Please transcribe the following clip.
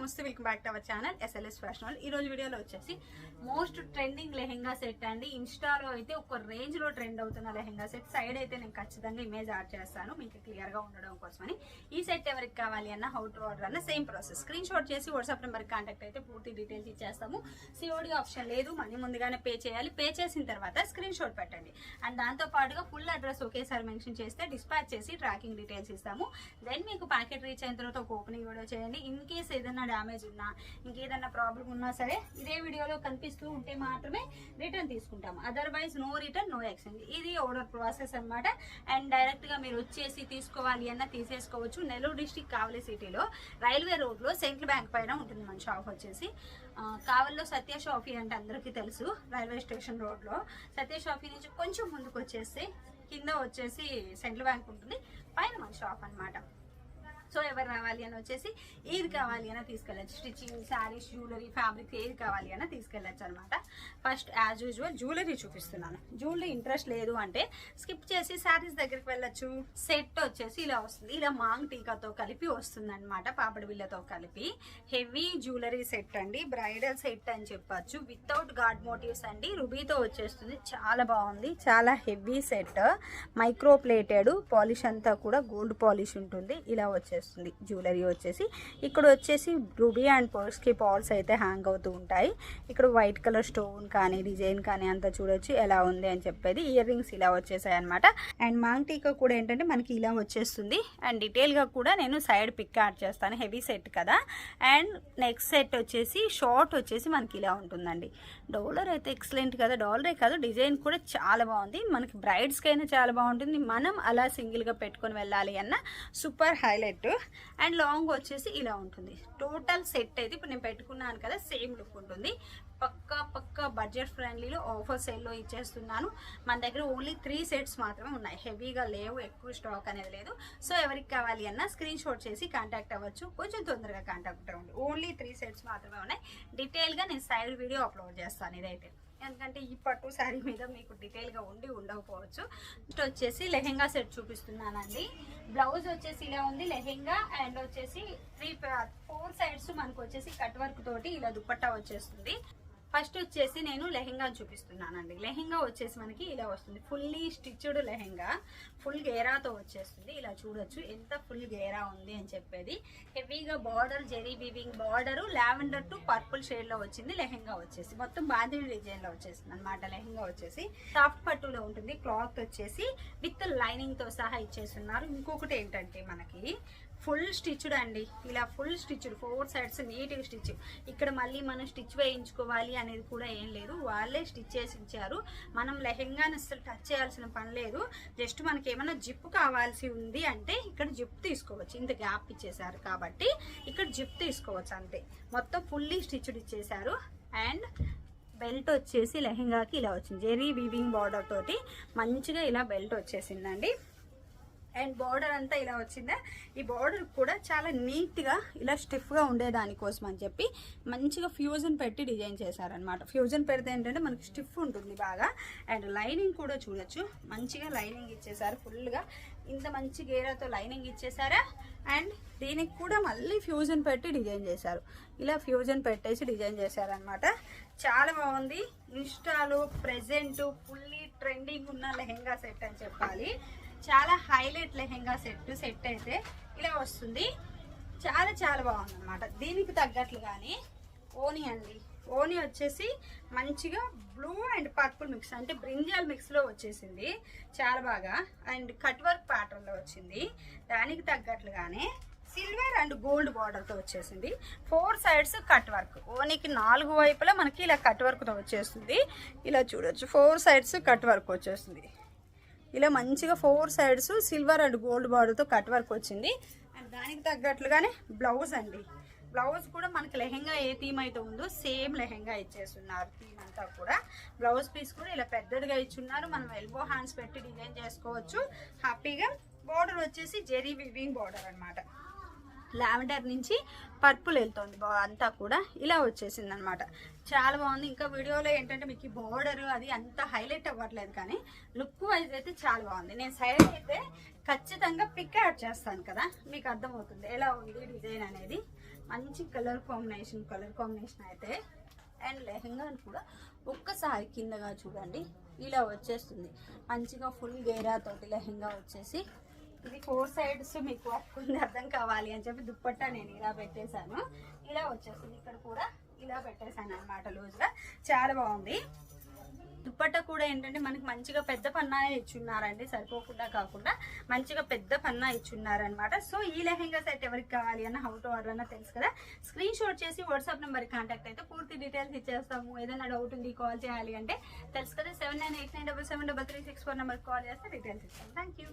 నమస్తే welcome back to our channel SLS fashion ఈ రోజు వీడియోలో వచ్చేసి మోస్ట్ ట్రెండింగ్ లెహెంగా సెట్ అండి. ఇన్స్టాలో అయితే ఒక రేంజ్లో ట్రెండ్ అవుతున్న లెహెంగా సెట్ సైడ్ అయితే నేను ఖచ్చితంగా ఇమేజ్ యాడ్ చేస్తాను. మీకు క్లియర్గా ఉండడం కోసమని. ఈ సెట్ ఎవరికి కావాలి అన్న హౌ టు ఆర్డర్ అన్న సేమ్ ప్రాసెస్ స్క్రీన్ షాట్ చేసి వాట్సాప్ నెంబర్ కాంటాక్ట్ అయితే పూర్తి డీటెయిల్స్ ఇచ్చేస్తాము. సిఓడి ఆప్షన్ లేదు మనీ ముందుగానే పే చేయాలి. పే చేసిన తర్వాత స్క్రీన్ షాట్ పెట్టండి. అండ్ దాంతో పాటుగా ఫుల్ అడ్రస్ ఒకేసారి మెన్షన్ చేస్తే డిస్పాచ్ చేసి ట్రాకింగ్ డీటెయిల్స్ ఇస్తాము. దెన్ మీకు ప్యాకెట్ రీచ్ అయిన తర్వాత ఒక ఓపెనింగ్ వీడియో చేయండి. ఇన్ కేస్ ఏదైనా డ్యామేజ్ ఉన్నా ఇంకేదన్నా ప్రాబ్లం ఉన్నా సరే ఇదే వీడియోలో కనిపిస్తూ ఉంటే మాత్రమే రిటర్న్ తీసుకుంటాం otherwise no return no exchange ఇది ఆర్డర్ ప్రాసెస్ అన్నమాట. అండ్ డైరెక్ట్గా మీరు వచ్చేసి తీసుకోవాలి అన్న తీసేసుకోవచ్చు. నెల్లూరు డిస్టిక్ కావలి సిటీలో రైల్వే రోడ్లో సెంట్రల్ బ్యాంక్ పైన ఉంటుంది మన షాప్ వచ్చేసి. కావల్లో సత్య షాఫీ అంటే అందరికీ తెలుసు రైల్వే స్టేషన్ రోడ్లో సత్య షాఫీ నుంచి కొంచెం ముందుకు వచ్చేసి కింద వచ్చేసి సెంట్రల్ బ్యాంక్ ఉంటుంది. పైన మన షాప్ అన్నమాట. సో ఎవరు రావాలి అని వచ్చేసి ఏది కావాలి అని తీసుకెళ్ళచ్చు. స్టిచ్చింగ్ శారీస్ జ్యువెలరీ ఫ్యాబ్రిక్ ఏది కావాలి అయినా తీసుకెళ్ళచ్చు అనమాట ఫస్ట్ యాజ్ యూజువల్ జ్యువెలరీ చూపిస్తున్నాను. జ్యువెలరీ ఇంట్రెస్ట్ లేదు అంటే స్కిప్ చేసి శారీస్ దగ్గరికి వెళ్ళచ్చు. సెట్ వచ్చేసి ఇలా వస్తుంది. ఇలా మాంగ్ టీకాతో కలిపి వస్తుంది అనమాట పాపడి బిళ్ళతో కలిపి. హెవీ జ్యువెలరీ సెట్ అండి. బ్రైడల్ సెట్ అని చెప్పొచ్చు. వితౌట్ గాడ్ మోటివ్స్ అండి. రుబీతో వచ్చేస్తుంది. చాలా బాగుంది. చాలా heavy set micro plated polish అంతా కూడా గోల్డ్ పాలిష్ ఉంటుంది. ఇలా వచ్చేస్తుంది. జ్యువెలరీ వచ్చేసి ఇక్కడ వచ్చేసి రూబీ అండ్ పర్స్కి పాల్స్ అయితే హ్యాంగ్ అవుతూ ఉంటాయి. ఇక్కడ వైట్ కలర్ స్టోన్ కానీ డిజైన్ కానీ అంతా చూడొచ్చు ఎలా ఉంది అని చెప్పేది. ఇయర్ రింగ్స్ ఇలా వచ్చేసాయి అనమాట అండ్ మాంగ్ టీకా కూడా ఏంటంటే మనకి ఇలా వచ్చేస్తుంది. అండ్ డీటెయిల్గా కూడా నేను సైడ్ పిక్ యాడ్ చేస్తాను. హెవీ సెట్ కదా. అండ్ నెక్స్ట్ సెట్ వచ్చేసి షార్ట్ వచ్చేసి మనకి ఇలా ఉంటుందండి. డాలర్ అయితే ఎక్సలెంట్ కదా. డాలరే కాదు డిజైన్ కూడా చాలా బాగుంది. మనకి బ్రైడ్స్కి అయినా చాలా బాగుంటుంది. మనం అలా సింగిల్గా పెట్టుకొని వెళ్ళాలి అన్న సూపర్ హైలైట్ అండ్ లాంగ్ వచ్చేసి ఇలా ఉంటుంది. టోటల్ సెట్ అయితే ఇప్పుడు నేను పెట్టుకున్నాను కదా సేమ్ లుక్ ఉంటుంది. పక్క పక్క బడ్జెట్ ఫ్రెండ్లీలో ఆఫర్ సేల్లో ఇచ్చేస్తున్నాను. మన దగ్గర ఓన్లీ త్రీ సెట్స్ మాత్రమే ఉన్నాయి. హెవీగా లేవు ఎక్కువ స్టాక్ అనేది లేదు. సో ఎవరికి కావాలి అన్న స్క్రీన్ షాట్ చేసి కాంటాక్ట్ అవ్వచ్చు. కొంచెం తొందరగా కాంటాక్ట్ అవ్వండి ఓన్లీ త్రీ సెట్స్ మాత్రమే ఉన్నాయి. డీటెయిల్గా నేను సైడ్ వీడియో అప్లోడ్ చేస్తాను ఇదైతే. ఎందుకంటే ఈ పట్టు శారీ మీద మీకు డీటెయిల్గా ఉండి ఉండకపోవచ్చు. నెక్స్ట్ వచ్చేసి లెహెంగా సెట్ చూపిస్తున్నానండి. బ్లౌజ్ వచ్చేసి ఇలా ఉంది లెహెంగా. అండ్ వచ్చేసి త్రీ ఫోర్ సైడ్స్ మనకు వచ్చేసి కట్ వర్క్ తోటి ఇలా దుప్పట్టా వచ్చేస్తుంది. ఫస్ట్ వచ్చేసి నేను లెహెంగా చూపిస్తున్నానండి. లెహెంగా వచ్చేసి మనకి ఇలా వస్తుంది. Fully stitched lehenga. ఫుల్ గేరాతో వచ్చేస్తుంది. ఇలా చూడొచ్చు. ఎంత ఫుల్ గేరా ఉంది అని చెప్పేది. హెవీగా border zari weaving border lavender to purple షేడ్లో వచ్చింది. లెహెంగా వచ్చేసి. మొత్తం బాంధిని డిజైన్లో వచ్చేసింది అనమాట లెహెంగా వచ్చేసి. సాఫ్ట్ పట్టులో ఉంటుంది. క్లాత్ వచ్చేసి విత్ లైనింగ్తో సహా ఇచ్చేస్తున్నారు. ఇంకొకటి ఏంటంటే మనకి ఫుల్ స్టిచ్డ్ అండి. ఇలా ఫుల్ స్టిచ్డ్ ఫోర్ సైడ్స్ నీట్గా స్టిచ్ ఇక్కడ మళ్ళీ మనం స్టిచ్ వేయించుకోవాలి అనేది కూడా ఏం లేదు. వాళ్ళే స్టిచ్ చేసి ఇచ్చారు. మనం లెహెంగాని అసలు టచ్ చేయాల్సిన పని లేదు. జస్ట్ మనకి ఏమైనా జిప్ కావాల్సి ఉంది అంటే ఇక్కడ జిప్ తీసుకోవచ్చు. ఇంత గ్యాప్ ఇచ్చేసారు కాబట్టి ఇక్కడ జిప్ తీసుకోవచ్చు అంతే. మొత్తం ఫుల్లీ స్టిచ్డ్ ఇచ్చేసారు అండ్ బెల్ట్ వచ్చేసి లెహెంగాకి ఇలా వచ్చింది. జెరీ వీవింగ్ బార్డర్ తోటి మంచిగా ఇలా బెల్ట్ వచ్చేసిందండి. అండ్ బార్డర్ అంతా ఇలా వచ్చిందా? ఈ బార్డర్ కూడా చాలా నీట్గా ఇలా స్టిఫ్గా ఉండేదానికోసం అని చెప్పి మంచిగా ఫ్యూజన్ పెట్టి డిజైన్ చేశారనమాట ఫ్యూజన్ పెడితే ఏంటంటే మనకి స్టిఫ్ ఉంటుంది బాగా. అండ్ లైనింగ్ కూడా చూడొచ్చు. మంచిగా లైనింగ్ ఇచ్చేసారు ఫుల్గా. ఇంత మంచి గేరాతో లైనింగ్ ఇచ్చేసారా? అండ్ దీనికి కూడా మళ్ళీ ఫ్యూజన్ పెట్టి డిజైన్ చేశారు. ఇలా ఫ్యూజన్ పెట్టేసి డిజైన్ చేశారనమాట చాలా బాగుంది. ఇన్స్టాలో ప్రెజెంట్ ఫుల్లీ ట్రెండింగ్ ఉన్న లెహెంగా సెట్ అని చెప్పాలి. చాలా హైలైట్ లెహెంగా సెట్ సెట్ అయితే ఇలా వస్తుంది. చాలా చాలా బాగుంది అనమాట దీనికి తగ్గట్లుగానే ఓని అండి. ఓని వచ్చేసి మంచిగా బ్లూ అండ్ పర్పుల్ మిక్స్ అంటే బ్రింజాల్ మిక్స్లో వచ్చేసింది. చాలా బాగా. అండ్ కట్ వర్క్ ప్యాటర్న్లో వచ్చింది. దానికి తగ్గట్లుగానే సిల్వర్ అండ్ గోల్డ్ బార్డర్తో వచ్చేసింది. Four sides cut work. ఓనికి నాలుగు వైపులా మనకి ఇలా కట్ వర్క్తో వచ్చేస్తుంది. ఇలా చూడొచ్చు. ఫోర్ సైడ్స్ కట్ వర్క్ వచ్చేస్తుంది. ఇలా మంచిగా four sides silver and gold బార్డర్తో కట్ వర్క్ వచ్చింది. అండ్ దానికి తగ్గట్లుగానే బ్లౌజ్ అండి. బ్లౌజ్ కూడా మనకి లెహెంగా ఏ థీమ్ అయితే ఉందో సేమ్ లెహెంగా ఇచ్చేస్తున్నారు థీమ్ అంతా కూడా. బ్లౌజ్ పీస్ కూడా ఇలా పెద్దదిగా ఇచ్చున్నారు. మనం ఎల్బో హ్యాండ్స్ పెట్టి డిజైన్ చేసుకోవచ్చు. హ్యాపీగా బార్డర్ వచ్చేసి జెరీ వివింగ్ బార్డర్ అనమాట లావెండర్ నుంచి పర్పుల్ వెళ్తుంది అంతా కూడా. ఇలా వచ్చేసింది అనమాట చాలా బాగుంది. ఇంకా వీడియోలో ఏంటంటే మీకు బోర్డర్ అది అంత హైలైట్ అవ్వట్లేదు కానీ లుక్ వైజ్ అయితే చాలా బాగుంది. నేను సైడ్ అయితే ఖచ్చితంగా పిక్ యాడ్ చేస్తాను కదా మీకు అర్థమవుతుంది ఎలా ఉంది డిజైన్ అనేది. మంచి కలర్ కాంబినేషన్ కలర్ కాంబినేషన్ అయితే అండ్ లెహంగాను కూడా ఒక్కసారి కిందగా చూడండి. ఇలా వచ్చేస్తుంది. మంచిగా ఫుల్ గేరాతోటి లెహంగా వచ్చేసి ఇది ఫోర్ సైడ్స్ మీకు వర్క్ ఉంది అర్థం కావాలి అని చెప్పి దుప్పట్టా నేను ఇలా పెట్టేశాను. ఇలా వచ్చేసింది ఇక్కడ కూడా ఇలా పెట్టేశాను అనమాట లూజ్గా. చాలా బాగుంది. దుప్పట్ట కూడా ఏంటంటే మనకి మంచిగా పెద్ద పన్నా ఇచ్చున్నారండి సరిపోకుండా కాకుండా మంచిగా పెద్ద పన్నా ఇచ్చున్నారనమాట సో ఈ లెహెంగా సెట్ ఎవరికి కావాలి అన్న హౌ టు ఆర్డర్ అన్న తెలుసు కదా? స్క్రీన్ షాట్ చేసి వాట్సాప్ నెంబర్ కాంటాక్ట్ అయితే పూర్తి డీటెయిల్స్ ఇచ్చేస్తాము. ఏదైనా డౌట్ ఉంది కాల్ చేయాలి అంటే తెలుసు కదా seven nine eight nine double seven double three six four నెంబర్కి కాల్ చేస్తే డీటెయిల్స్ ఇస్తాం. Thank you